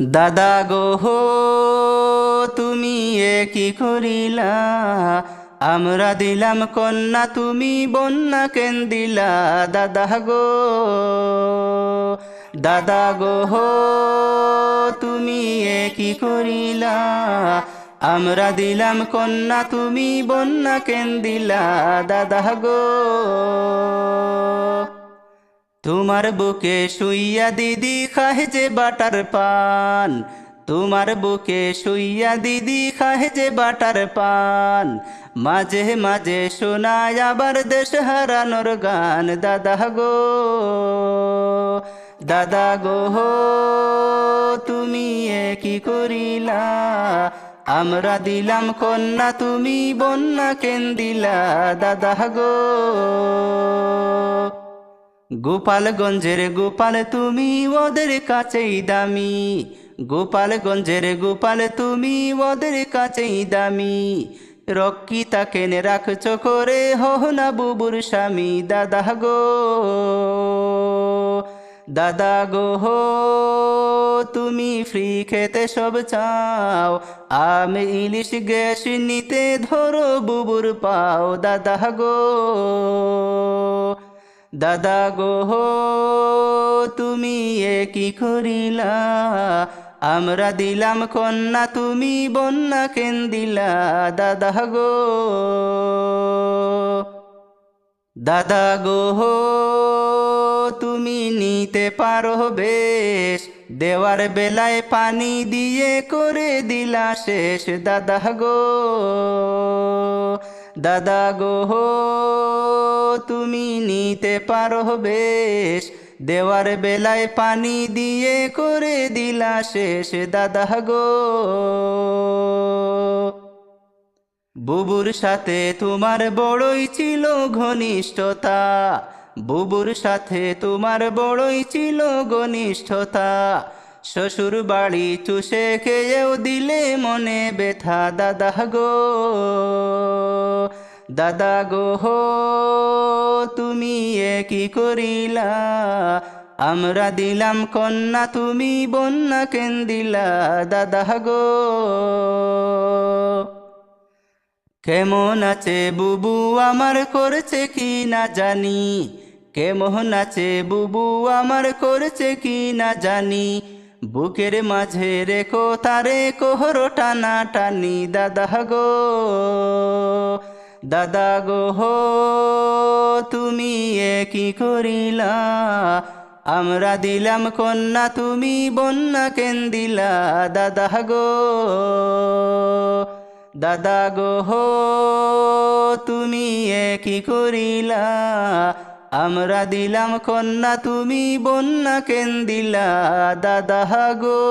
দাদা গো হো, তুমি এ কি করিলা? আমরা দিলাম কন্যা, তুমি বন্যা কেন দিলা? দাদা গো দাদা গো হো, তুমি এ কি করিলা? আমরা দিলাম কন্যা, তুমি বন্যা কেন দিলা? দাদা গো তোমার বুকে শুইয়া দিদি খাহে যে বাটার পান। তোমার বুকে শুইয়া দিদি খাহে যে বাটার পান। মাঝে মাঝে শোনায় আবার দেশ হারানোর গান, দাদা গো দাদা গো, তুমি এ কি করিলা? আমরা দিলাম কন্যা, তুমি বন্যা কেন দিলা? দাদা গো গোপালগঞ্জের গোপাল তুমি ওদের কাছেই দামি। গোপালগঞ্জের গোপাল তুমি ওদের কাছেই দামি। রক্কি তাকে রাখছ করে হো না বুবুর স্বামী, দাদা গো। দাদা গো, হো, তুমি ফ্রি খেতে সব চাও। আমি, ইলিশ, গ্যাস নিতে ধরো বুবুর পাও, দাদা গো। দাদা গো হো, তুমি এ কি করিলা? আমরা দিলাম কন্যা, তুমি বন্যা কেন দিলা দাদা গো দাদা গো হো, তুমি নিতে পারো বেশ। দেওয়ার বেলায় পানি দিয়ে করে দিলা শেষ। দাদা গো দাদা গো তুমি নিতে পারো বেশ। দেওয়ার বেলায় পানি দিয়ে করে দিলা শেষ, দাদা গো। বুবুর সাথে তোমার বড়ই ছিল ঘনিষ্ঠতা। বুবুর সাথে তোমার বড়ই ছিল ঘনিষ্ঠতা। শ্বশুর বাড়ি চুষে খেয়েও দিলে মনে ব্যথা, দাদা গো দাদা গো হো তুমি এ কি করিলা? আমরা দিলাম কন্যা, তুমি বন্যা কেন দিলা দাদা গো। কেমন আছে বুবু, আমার করছে কি না জানি? কেমন আছে বুবু, আমার করছে কি না জানি? বুকের মাঝে রেখো, তারে কোহর টানা টানি, দাদা গো দাদা গো, হো, তুমি এ কি করিলা? আমরা দিলাম কন্যা, তুমি বন্যা কেন দিলা দাদা গো দাদা গো, হো, তুমি এ কি করিলা? আমরা দিলাম কন্যা তুমি বন্যা কেন দিলা দাদা গো।